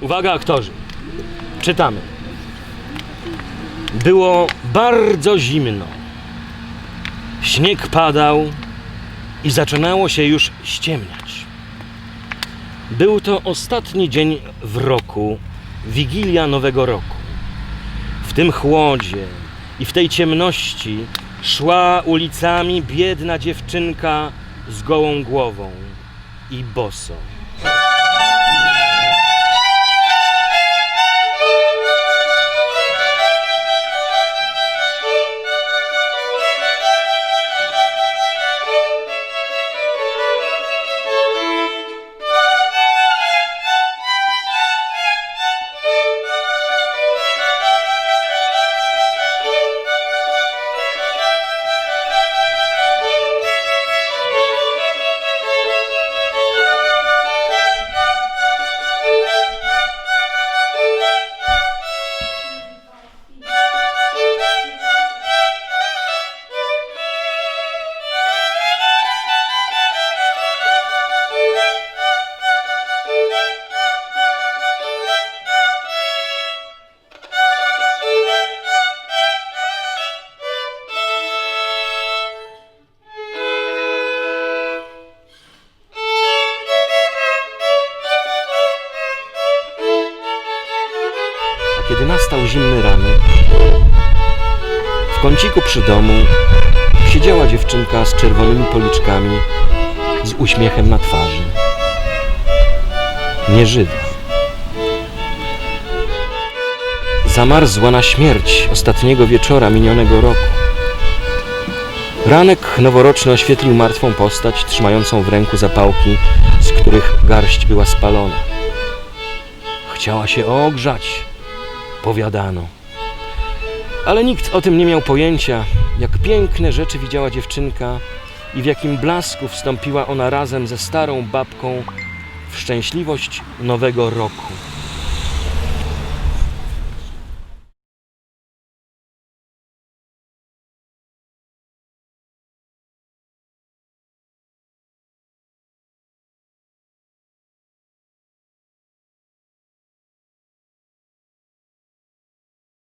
Uwaga, aktorzy. Czytamy. Było bardzo zimno. Śnieg padał i zaczynało się już ściemniać. Był to ostatni dzień w roku, Wigilia Nowego Roku. W tym chłodzie i w tej ciemności szła ulicami biedna dziewczynka z gołą głową i boso. Kiedy nastał zimny ranek, w kąciku przy domu siedziała dziewczynka z czerwonymi policzkami, z uśmiechem na twarzy. Nie Żyda. Zamarzła na śmierć ostatniego wieczora minionego roku. Ranek noworoczny oświetlił martwą postać, trzymającą w ręku zapałki, z których garść była spalona. Chciała się ogrzać, powiadano. Ale nikt o tym nie miał pojęcia, jak piękne rzeczy widziała dziewczynka i w jakim blasku wstąpiła ona razem ze starą babką w szczęśliwość nowego roku.